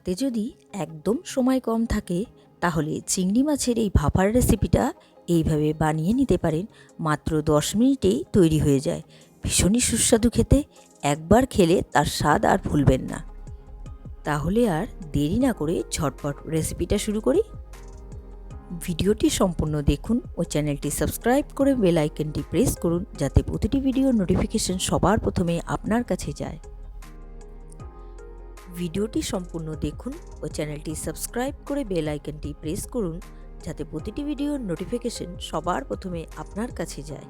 হাতে যদি একদম সময় কম থাকে, তাহলে চিংড়ি মাছের এই ভাপার রেসিপিটা এইভাবে বানিয়ে নিতে পারেন। মাত্র দশ মিনিটেই তৈরি হয়ে যায়। ভীষণই সুস্বাদু খেতে, একবার খেলে তার স্বাদ আর ভুলবেন না। তাহলে আর দেরি না করে ঝটপট রেসিপিটা শুরু করি। ভিডিওটি সম্পূর্ণ দেখুন ও চ্যানেলটি সাবস্ক্রাইব করে বেল আইকনটি প্রেস করুন, যাতে প্রতিটি ভিডিওর নোটিফিকেশন সবার প্রথমে আপনার কাছে যায়। ভিডিওটি সম্পূর্ণ দেখুন ও চ্যানেলটি সাবস্ক্রাইব করে বেল আইকনটি প্রেস করুন, যাতে প্রতিটি ভিডিওর নোটিফিকেশন সবার প্রথমে আপনার কাছে যায়।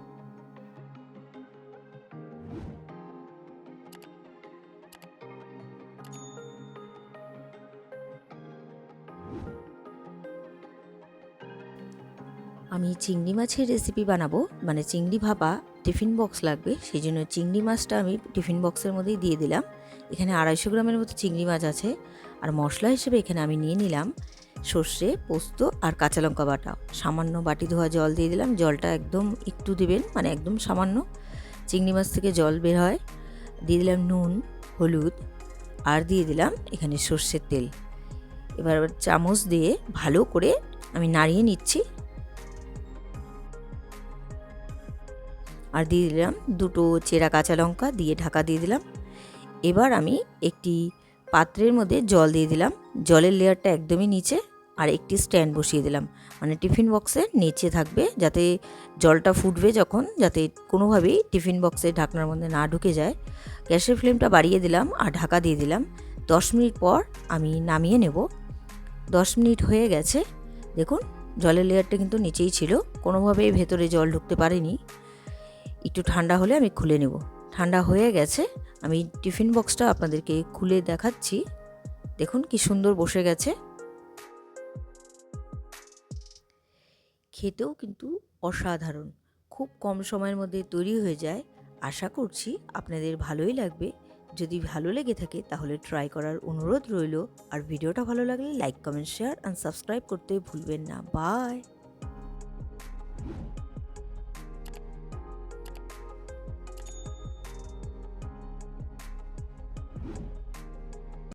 আমি চিংড়ি মাছের রেসিপি বানাবো। মানে চিংড়ি ভাপা টিফিন বক্স লাগবে। সেই জন্য চিংড়ি মাছটা আমি টিফিন বক্সের মধ্যেই দিয়ে দিলাম। এখানে আড়াইশো গ্রামের মতো চিংড়ি মাছ আছে। আর মশলা হিসেবে এখানে আমি নিয়ে নিলাম সর্ষে, পোস্ত আর কাঁচা লঙ্কা বাটা। সামান্য বাটি ধোয়া জল দিয়ে দিলাম। জলটা একদম একটু দেবেন মানে একদম সামান্য। চিংড়ি মাছ থেকে জল বের হয়। দিয়ে দিলাম নুন, হলুদ আর দিয়ে দিলাম এখানে সর্ষের তেল। এবার চামচ দিয়ে ভালো করে আমি নাড়িয়ে নিচ্ছি। আর দিয়ে দিলাম দুটো চেরা কাঁচা লঙ্কা দিয়ে ঢাকা দিয়ে দিলাম। এবার আমি একটি পাত্রের মধ্যে জল দিয়ে দিলাম। জলের লেয়ারটা একদমই নিচে আর একটি স্ট্যান্ড বসিয়ে দিলাম। মানে টিফিন বক্সের নিচে থাকবে যাতে জলটা ফুটবে যখন, যাতে কোনোভাবেই টিফিন বক্সের ঢাকনার মধ্যে না ঢুকে যায়। গ্যাসের ফ্লেমটা বাড়িয়ে দিলাম আর ঢাকা দিয়ে দিলাম। দশ মিনিট পর আমি নামিয়ে নেব। দশ মিনিট হয়ে গেছে। দেখুন, জলের লেয়ারটা কিন্তু নিচেই ছিল। কোনোভাবেই ভেতরে জল ঢুকতে পারেনি। একটু ঠান্ডা হলে আমি খুলে নেব। ঠান্ডা হয়ে গেছে, আমি টিফিন বক্সটা আপনাদেরকে খুলে দেখাচ্ছি। দেখুন কি সুন্দর বসে গেছে। খেতেও কিন্তু অসাধারণ। খুব কম সময়ের মধ্যে তৈরি হয়ে যায়। আশা করছি আপনাদের ভালোই লাগবে। যদি ভালো লেগে থাকে তাহলে ট্রাই করার অনুরোধ রইল। আর ভিডিওটা ভালো লাগলে like comment share and subscribe করতে ভুলবেন না। বাই